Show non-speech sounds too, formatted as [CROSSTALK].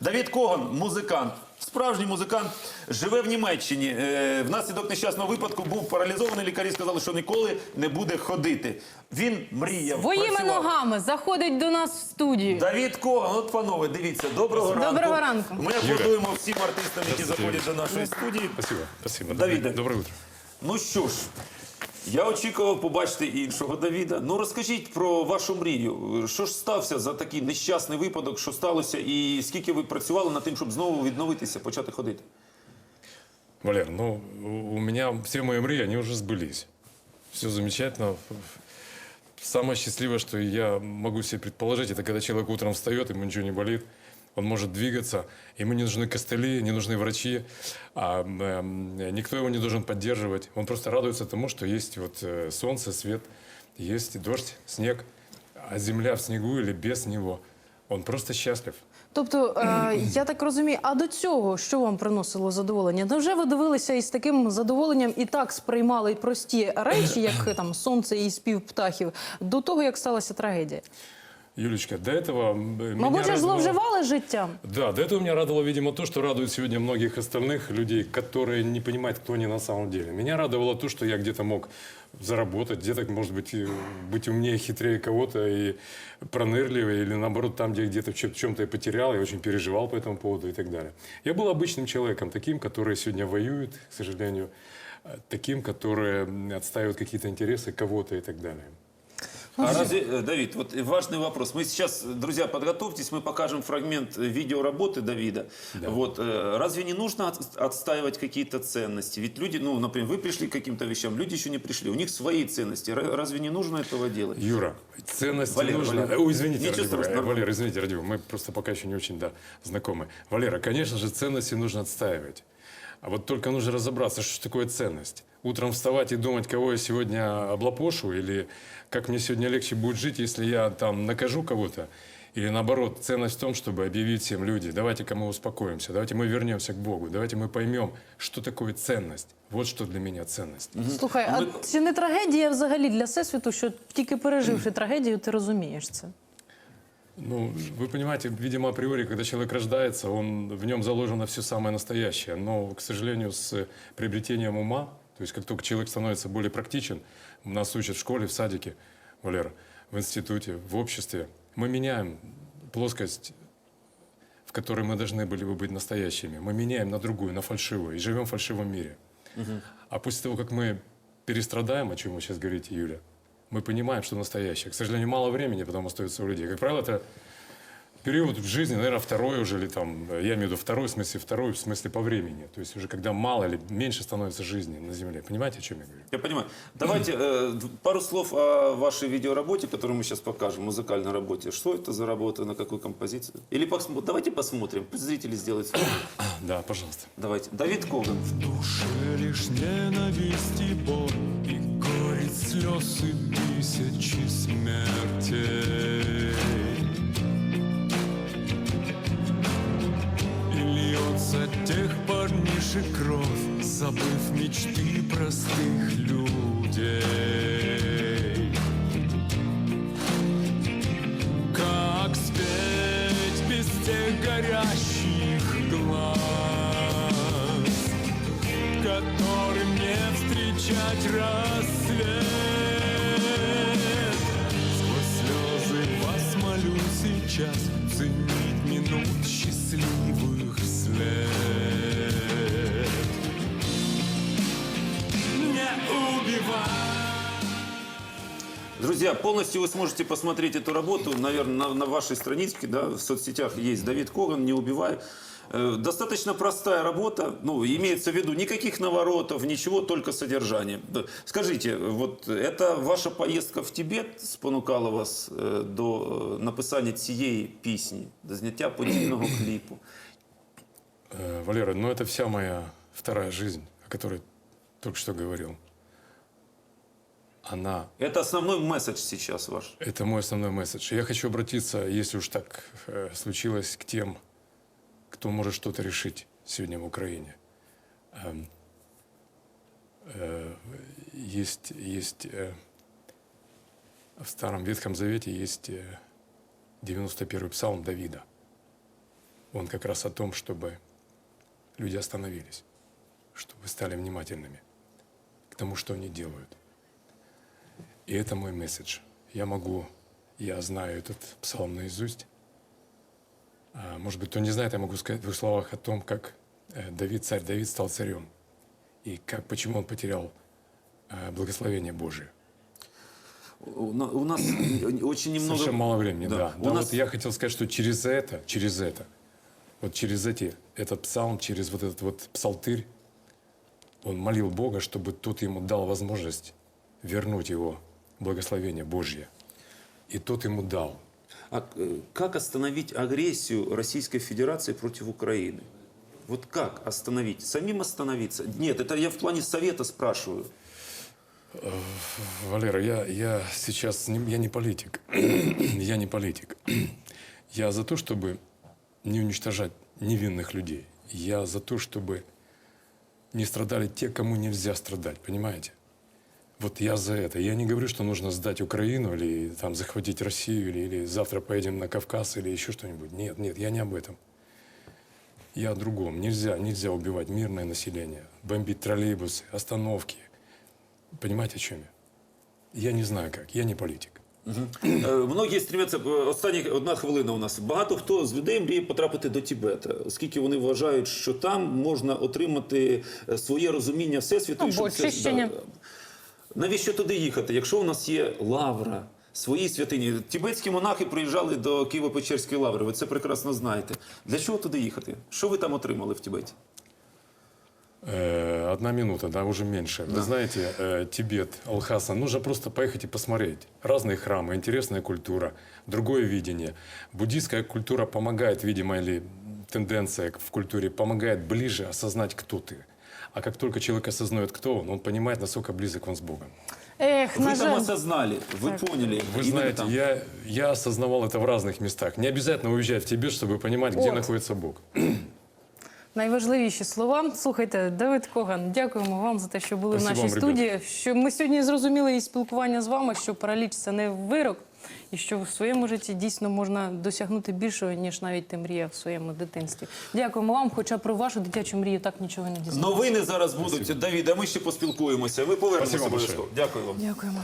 Давід Коган, музикант, справжній музикант, живе в Німеччині. Е, Внаслідок нещасного випадку був паралізований. Лікарі сказали, що ніколи не буде ходити. Він мріяв. Своїми працював. ногами заходить до нас в студію. Давід Коган, от панове, дивіться, доброго ранку. Доброго ранку. Ми аплодуємо всім артистам, які заходять до нашої студії. Спасибо, спасибо. Давиде. Доброе утро. Ну що ж, я очікував побачити іншого Давіда. Ну розкажіть про вашу мрію. Що ж стався за такий нещасний випадок, що сталося, і скільки ви працювали над тим, щоб знову відновитися, почати ходити? Валер, ну, у меня все мои мрии, они уже сбылись. Все замечательно. Самое счастливое, что я могу себе предположить, это когда человек утром встает, ему ничего не болит, он может двигаться, ему не нужны костыли, не нужны врачи, а, эм, никто его не должен поддерживать. Он просто радуется тому, что есть вот э, солнце, свет, есть дождь, снег, а земля в снегу или без него. Он просто счастлив. Тобто, е, я так розумію, а до цього що вам приносило задоволення? Невже ви дивилися із таким задоволенням і так сприймали прості речі, як е, там сонце і спів птахів, до того, як сталася трагедія? Юлечка, до этого Мабуть, радовало- зловживали життям? Да, до этого меня радовало, видимо, то, что радует сегодня многих остальных людей, которые не понимают, кто они на самом деле. Меня радовало то, что я где-то мог заработать, где-то, может быть, быть умнее, хитрее кого-то и пронырливее, или наоборот, там, где где-то в чем- чем-то я потерял, я очень переживал по этому поводу и так далее. Я был обычным человеком, таким, который сегодня воюет, к сожалению, таким, который м, отстаивает какие-то интересы кого-то и так далее. А разве, э, Давид, вот важный вопрос. Мы сейчас, друзья, подготовьтесь, мы покажем фрагмент э, видеоработы Давида. Вот, э, разве не нужно от- отстаивать какие-то ценности? Ведь люди, ну, например, вы пришли к каким-то вещам, люди еще не пришли, у них свои ценности. Ра- Разве не нужно этого делать? Юра, ценности Валера, нужно... Валера. Ой, извините, ради бога. Валера, извините, ради бога, мы просто пока еще не очень да, знакомы. Валера, конечно же, ценности нужно отстаивать. А вот только нужно разобраться, что ж такое ценность. Утром вставать и думать, кого я сегодня облапошу, или как мне сегодня легче будет жить, если я там накажу кого-то. Или наоборот, ценность в том, чтобы объявить всем люди, давайте-ка мы успокоимся, давайте мы вернемся к Богу, давайте мы поймем, что такое ценность. Вот что для меня ценность. Слухай, а чи не трагедія взагалі для всесвіту, що тільки переживши трагедію, ти розумієш це? Ну, вы понимаете, видимо, априори, когда человек рождается, он, в нем заложено все самое настоящее. Но, к сожалению, с приобретением ума, то есть как только человек становится более практичен, нас учат в школе, в садике, Валера, в институте, в обществе, мы меняем плоскость, в которой мы должны были бы быть настоящими. Мы меняем на другую, на фальшивую, и живем в фальшивом мире. А после того, как мы перестрадаем, о чем вы сейчас говорите, Юля, мы понимаем, что настоящее. К сожалению, мало времени потом остается у людей. Как правило, это период в жизни, наверное, второй уже, или там, я имею в виду второй, в смысле второй, в смысле по времени. То есть уже когда мало или меньше становится жизни на Земле. Понимаете, о чем я говорю? Я понимаю. Давайте э, пару слов о вашей видеоработе, которую мы сейчас покажем, музыкальной работе. Что это за работа, на какую композицию? Или посмо- давайте посмотрим, пусть зрители сделают свой. Да, пожалуйста. Давайте. Давид Коган. душе лишь ненависть и боль Слез и тысячи смертей. И льется тех парнишек кровь Забыв мечты простых людей сейчас Ценить минут счастливых след Не убивай Друзья, полностью вы сможете посмотреть эту работу, наверное, на, на вашей страничке, да, в соцсетях есть Давид Коган, не убивай. Э, Достаточно простая работа, ну, имеется в виду никаких наворотов, ничего, только содержание. Да. Скажите, вот это ваша поездка в Тибет спонукала вас э, до э, написання цієї пісні, до зняття подібного [COUGHS] кліпу? Э, Валера, ну это вся моя вторая жизнь, о которой только что говорил. Она Это основной месседж сейчас ваш. Это мой основной месседж. Я хочу обратиться, если уж так э, случилось, к тем, кто может что-то решить сегодня в Украине. Эм, э, есть, есть э, в Старом Ветхом Завете есть э, 91-й псалм Давида. он как раз о том, чтобы люди остановились, чтобы стали внимательными к тому, что они делают. И это мой месседж. Я могу, я знаю этот псалм наизусть. А, может быть, кто не знает, я могу сказать в двух словах о том, как э, Давид, царь Давид стал царем. И как, почему он потерял э, благословение Божие. У на- у нас [COUGHS] очень немного... Совсем мало времени, да. У Да, нас вот я хотел сказать, что через это, через это, вот через эти, этот псалм, через вот этот вот псалтырь, он молил Бога, чтобы тот ему дал возможность вернуть его благословение Божье. И тот ему дал. А э, как остановить агрессию Российской Федерации против Украины? Вот как остановить? Самим остановиться? Нет, это я в плане совета спрашиваю. Валера, я, я сейчас не, я не политик. [CLEARS THROAT] я не политик. [CLEARS THROAT] я за то, чтобы не уничтожать невинных людей. Я за то, чтобы не страдали те, кому нельзя страдать, понимаете? Вот я за это. Я не говорю, что нужно сдать Украину или там захватить Россию, или, или завтра поедем на Кавказ, или еще что-нибудь. Нет, нет, я не об этом. Я о другом. Нельзя, нельзя убивать мирное население, бомбить троллейбусы, остановки. Понимаете, о чем я? Я не знаю как, я не политик. Е, Многі стремляться, е, останні одна хвилина у нас. Багато хто з людей мріє потрапити до Тібета, оскільки вони вважають, що там можна отримати е, своє розуміння всесвіту. Або і щоб це- очищення. да. Навіщо туди їхати, якщо у нас є лавра, свої святині? Тібетські монахи приїжджали до Києво-Печерської лаври, ви це прекрасно знаєте. Для чого туди їхати? Що ви там отримали в Тібеті? Э, Одна минута, да, уже меньше. Вы знаете, э, Тибет, Алхаса, нужно просто поехать и посмотреть. Разные храмы, интересная культура, другое видение. Буддийская культура помогает, видимо, или тенденция в культуре помогает ближе осознать, кто ты. А как только человек осознает, кто он, он понимает, насколько близок он с Богом. Ех, на Ви там жаль. осознали, ви поняли. Вы Іменно знаете, там. я, я осознавал это в разных местах. Не обязательно уезжать в Тибет, чтобы понимать, где Вот. находится Бог. [CLEARS THROAT] Найважливіші слова. Слухайте, Давид Коган, дякуємо вам за те, що були Спасибо в нашій вам, студії. Що ми сьогодні зрозуміли із спілкування з вами, що параліч це не вирок, І що в своєму житті дійсно можна досягнути більшого, ніж навіть ти мріяв в своєму дитинстві. Дякуємо вам, хоча про вашу дитячу мрію так нічого не дізналися. Новини зараз будуть. Давід, а ми ще поспілкуємося. Ми повернемося обов'язково. Дякую вам. Дякуємо.